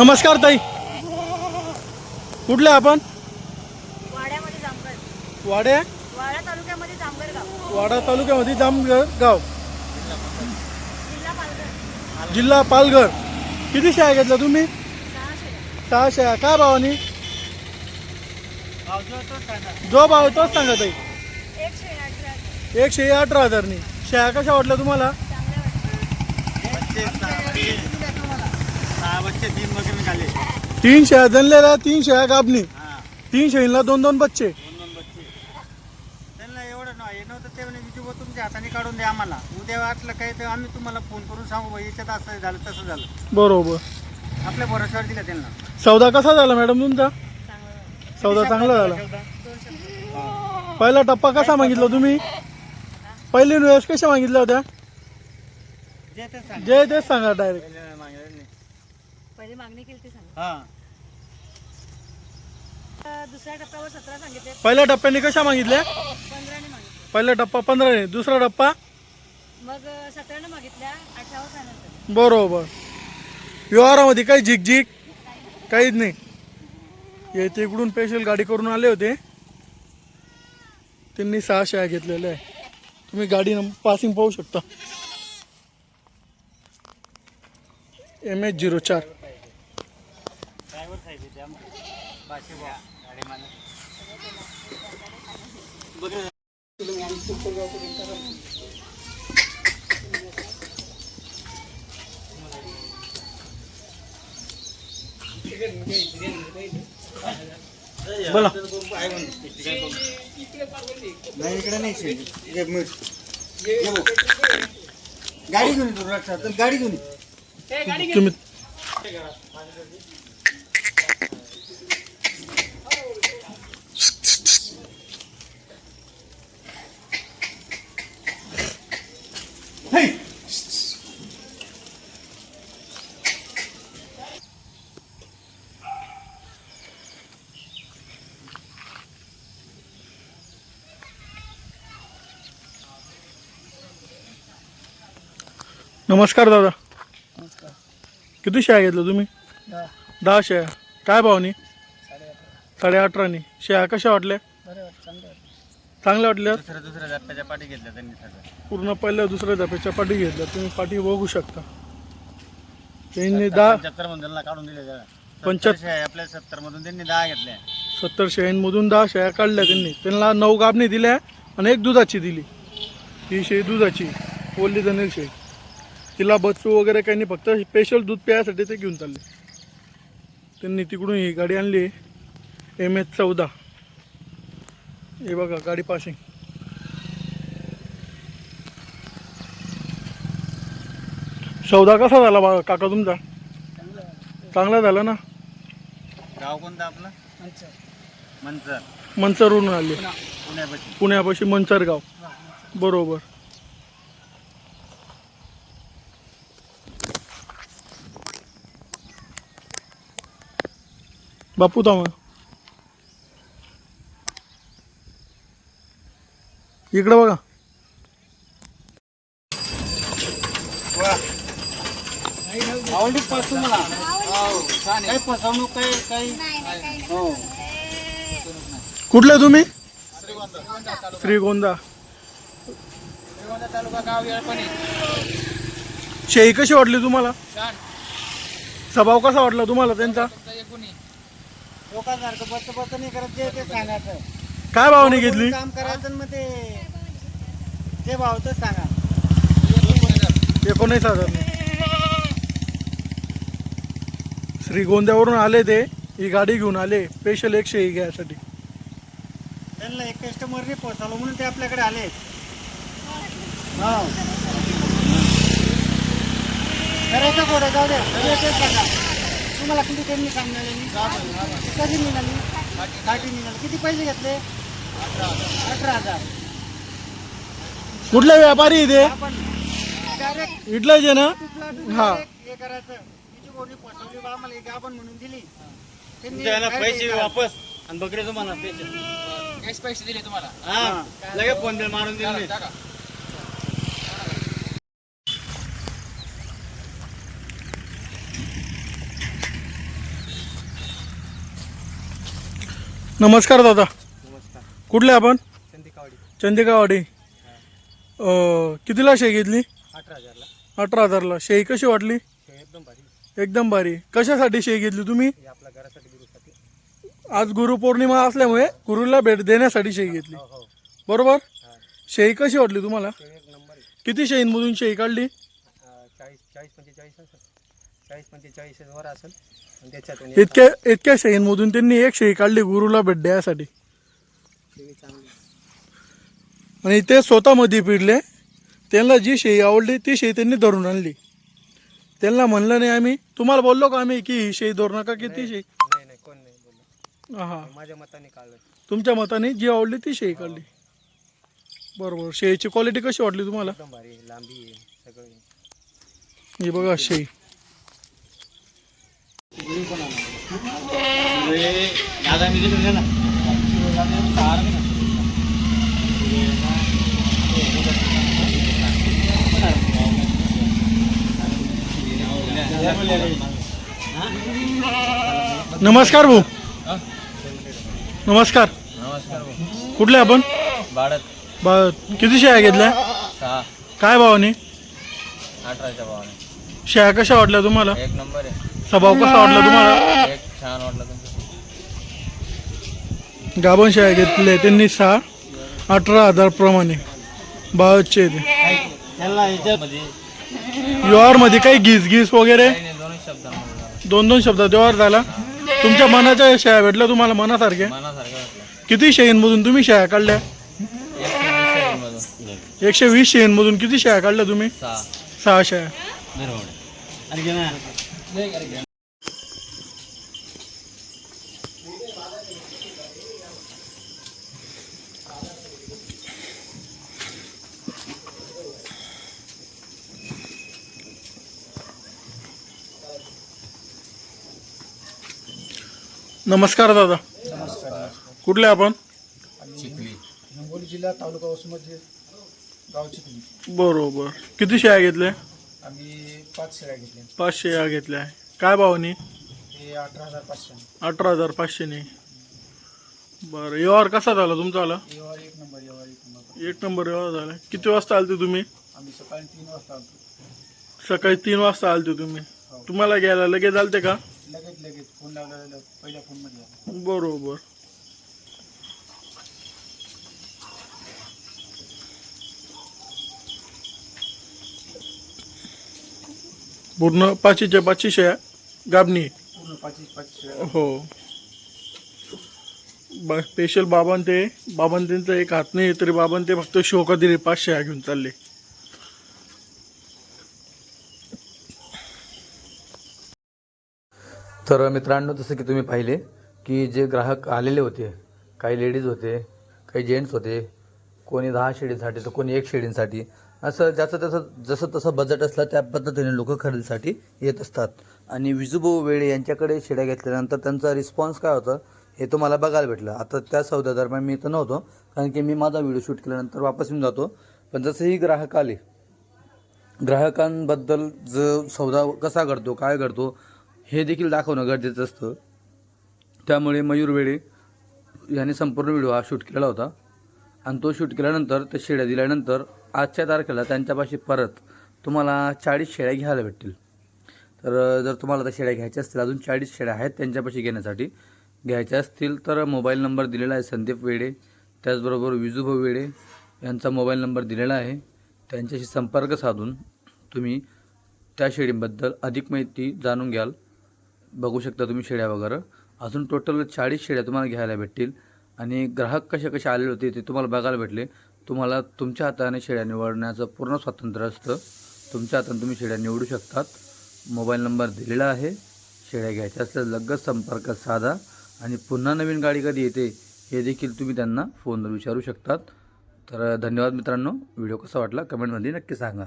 नमस्कार ताई. कुठले आपण? वाड्यामध्ये जामगड. वाड्या वाडा तालुक्यामध्ये जामगड गाव. वाडा तालुक्यामध्ये जामगड गाव. जिल्हा पालघर. जिल्हा पालघर. किती शाळा घेतल्या तुम्ही? सहा शाळा. काय भावानी? जो भाव आहे तोच सांगा ताई. एकशे अठरा एकशे अठरा हजारनी शाळा कशा वाटल्या तुम्हाला? चांगल्या बच्चे तीन बकरे निकाले तीन शाळा जनलेल्या तीन शाळा कापणी हा. तीन शाळीला दोन दोन बच्चे. दोन दोन बच्चे. त्यांना एवढं ना हे नव्हतं ते म्हणे विजू तुमच्या हाताने काढून द्या आम्हाला. उद्या वाटलं काही तर आम्ही तुम्हाला फोन करून सांगू याच्यात असं झालं तसं झालं. बरोबर. आपल्या भरोश्यावर दिलं त्यांना. सौदा कसा झाला मॅडम तुमचा? सौदा चांगला झाला. पहिला टप्पा कसा मागितला तुम्ही? पहिली वेळेस कशा मागितल्या होत्या? जे ते सांग. जे तेच सांगा डायरेक्ट. पहिली मागणी केली ती सांगा. हा. अं, दुसऱ्या टप्प्यावर सतरा सांगितले. पहिल्या टप्प्याने कशा मागितल्या? पंधराने मागितले. पहिला टप्पा पंधराने दुसरा टप्पा? मग अं, सतराने मागितल्या अठरावर फायनल बरोबर. व्यवहारामध्ये काही झिकझिक काहीच नाही. हे ते इकडून स्पेशल गाडी करून आले होते. त्यांनी सहा शाळा घेतलेल्या आहे. तुम्ही गाडी पासिंग पाहू शकता. एम एच झिरो चार. बोला. नाही इकडे नाही. गाडी घेऊन रक्षा तर गाडी घेऊन. तुम्ही नमस्कार दादा. किती शेळ्या घेतल्या तुम्ही? दहा. शेळ्या. काय भावनी? साडे अठरानी. शेळ्या कशा वाटल्या? चांगल्या वाटल्या? दुसऱ्या पाठी घेतल्या त्यांनी पूर्ण पहिल्या दुसऱ्या डब्याच्या पाठी घेतल्या. तुम्ही पाठी बघू शकता. त्यांनी दहा पंच्याहत्तर मधून काढून दिले जरा पंच्याहत्तर- आपल्या सत्तर मधून त्यांनी दहा घेतल्या. सत्तर शेळ्यांमधून दहा शेळ्या काढल्या त्यांनी. त्यांना नऊ गाबणी दिल्या आणि एक दुधाची दिली. ही शेळी दुधाची. ओल्ली जनेल शेळी. तिला बच्चू वगैरे काही नाही फक्त स्पेशल दूध प्यायसाठी ते घेऊन चालले. त्यांनी तिकडून ही गाडी आणली. एम एच चौदा. हे बघा गाडी पासिंग सौदा कसा झाला बा काका तुमचा? चांगला झाला ना? गाव कोणतं आपलं? मंचर. मंचरवरून आले. पुण्यापाशी. पुण्यापाशी मंचर. गाव बरोबर. बापू तामा इकडं बघा. आवडली पासून मला. काही फसवणूक काही काही हो. कुठले तुम्ही? श्रीगोंदा. तालुका गाव येळपणी. शेळी कशी वाटली तुम्हाला? स्वभाव कसा वाटला तुम्हाला त्यांचा? लोकांसारखं बस बस नाही करत जे ते सांगायचं. काय भावाने घेतली? काम करायचं आणि मग ते जे भाव तर सांगा. एकोणीस हजार. श्रीगोंद्यावरून आले ते ही गाडी घेऊन आले स्पेशल एक शेळी घ्यायसाठी. त्यांना एक कस्टमरने पोहोचवलं म्हणून ते आपल्याकडे आले. हो करायचं गोडं जाऊ दे. जे ते सांगा. तुम्हाला किती त्यांनी सांगणार कधी निघाली काठी निघाली किती पैसे घेतले? अठरा हजार. कुठले व्यापारी आहे आपण डायरेक्ट ते इथलंच आहे ना हा. हे करायचं. तिची गोडी पोचवली बा आम्हाला एक आपण म्हणून दिली. त्यांनी पैसे वापस. आणि बकरे तुम्हाला कॅश पैसे दिले तुम्हाला. हा. लगेच फोन दिला मारून दिले. टाका. नमस्कार दादा. नमस्कार. कुठले आपण? चंदिकावाडी. चंदिकावाडी. अं, कितीला शेई घेतली? अठरा हजारला अठरा हजारला. शेई कशी वाटली? हे एकदम भारी. एकदम भारी. कशासाठी शेई घेतली तुम्ही? हे आपल्या घरासाठी गुरुसाठी. आज गुरुपौर्णिमा असल्यामुळे गुरुला भेट देण्यासाठी शेई घेतली. हो हो. बरोबर? शेई कशी वाटली तुम्हाला? ते एक नंबर आहे. किती शेईंमधून शेई काढली? अं, चाळीस चाळीस पंचेचाळीस चाळीस पंचेचाळीस वर असेल आणि त्याच्यातून इतक्या इतक्या शेईंमधून त्यांनी एक शेई काढली गुरुला भेट द्यायसाठी शेळी चांगली आणि ते स्वतःमध्ये पिडले. त्यांना जी शेई आवडली ती शेई त्यांनी धरून आणली. त्यांना म्हणलं नाही आम्ही. तुम्हाला बोललो का आम्ही की ही शेई धरू नका की ती शेई नाही नाही कोण नाही बोललं. हा माझ्या मताने काढलं. तुमच्या मताने जी आवडली ती शेई काढली. बरोबर. शेईची क्वालिटी कशी वाटली तुम्हाला? एकदम भारी आहे, लांबी आहे सगळं आहे. ही बघा शेई दादा मी घेऊन गेला नमस्कार भाऊ. नमस्कार. नमस्कार कुठले आपण? बा किती शेळ्या घेतल्या? सहा. काय भावाने? अठराच्या भावाने. शेळ्या कशा वाटल्या तुम्हाला? एक नंबर आहे. स्वभाव कसा वाटला तुम्हाला? एक छान वाटलं गाभण शेळ्या घेतल्या त्यांनी सहा अठरा हजार प्रमाणे. त्यांना याच्यात मध्ये काही घिस घिस वगैरे. दोन दोन शब्दात. व्यवहार झाला. तुमच्या मनाच्या शेळ्या भेटल्या तुम्हाला मनासारख्या? मनासारखं किती शेळींमधून तुम्ही शेळ्या काढल्या? एकशे वीस मधून एकशे वीस शेळींमधून किती शेळ्या काढल्या तुम्ही? सहा. सहा नमस्कार दादा. कुठले आपण? चिखली. हिंगोली जिल्हा तालुका वसमत गाव चिखली. बरोबर. किती शेळ्या घेतल्या? आम्ही पाच शेळ्या घेतल्या. पाच शेळ्या घेतल्या. काय भावानी हे अठरा हजार पाचशे. अठरा हजार पाचशेने बरं. व्यवहार कसा झाला तुमचा आला? एक नंबर व्यवहार एक नंबर. एक नंबर व्यवहार झाला. किती वाजता आलते तुम्ही? आम्ही सकाळी तीन वाजता आलतो. सकाळी तीन वाजता आलते तुम्ही. तुम्हाला घ्यायला लगेच आलते का? लगेच लगेच फोन लावला पहिल्या फोनमध्ये. बरोबर. पूर्ण पाचशेच्या पाचशे गाबणी पूर्ण पाचशे पाचशे हो. बा स्पेशल बाबां ते बाबां त्यांचा एक हात नाही तरी बाबां ते फक्त शोका दिले पाच शेळ्या घेऊन चालले. तर मित्रांनो जसं की तुम्ही पाहिले की जे ग्राहक आलेले होते काही लेडीज होते काही जेंट्स होते कोणी दहा शेडींसाठी तर कोणी एक शेडींसाठी असं ज्याचं त्याचं जसं तसं बजेट असलं त्या पद्धतीने लोक खरेदीसाठी येत असतात. आणि विजूभाऊ वेळे यांच्याकडे शेड्या घेतल्यानंतर त्यांचा रिस्पॉन्स काय होतं हे तुम्हाला बघायला भेटलं. आता त्या सौद्या दरम्यान मी इथं नव्हतो कारण की मी माझा व्हिडिओ शूट केल्यानंतर वापस येऊन जातो. पण जसंही ग्राहक आले ग्राहकांबद्दल जो सौदा कसा घडतो काय घडतो हे देखील दाखवणं गरजेचं असतं. त्यामुळे मयूर वेळे याने संपूर्ण व्हिडिओ हा शूट केलेला होता. आणि तो शूट केल्यानंतर त्या शेळ्या दिल्यानंतर आजच्या तारखेला त्यांच्यापाशी परत तुम्हाला चाळीस शेळ्या घ्यायला भेटतील. तर जर तुम्हाला त्या शेळ्या घ्यायच्या असतील अजून चाळीस शेळ्या आहेत त्यांच्यापाशी घेण्यासाठी. घ्यायच्या असतील तर मोबाईल नंबर दिलेला आहे संदीप वेडे त्याचबरोबर विजूभाऊ वेडे यांचा मोबाईल नंबर दिलेला आहे. त्यांच्याशी संपर्क साधून तुम्ही त्या शेळींबद्दल अधिक माहिती जाणून घ्याल. बघू शकता तुम्ही शेळ्या वगैरे. अजून टोटल चाळीस शेळ्या तुम्हाला घ्यायला भेटतील. आणि ग्राहक कसे कसे आलेले होते ते तुम्हाला बघायला भेटले. तुम्हाला तुमच्या हाताने शेळ्या निवडण्याचं पूर्ण स्वातंत्र्य असतं. तुमच्या हाताने तुम्ही शेळ्या निवडू शकतात. मोबाईल नंबर दिलेला आहे. शेळ्या घ्यायच्या असल्यास लगेच संपर्क साधा. आणि पुन्हा नवीन गाडी कधी येते हे देखील तुम्ही त्यांना फोनवर विचारू शकतात. तर धन्यवाद मित्रांनो. व्हिडिओ कसा वाटला कमेंटमध्ये नक्की सांगा.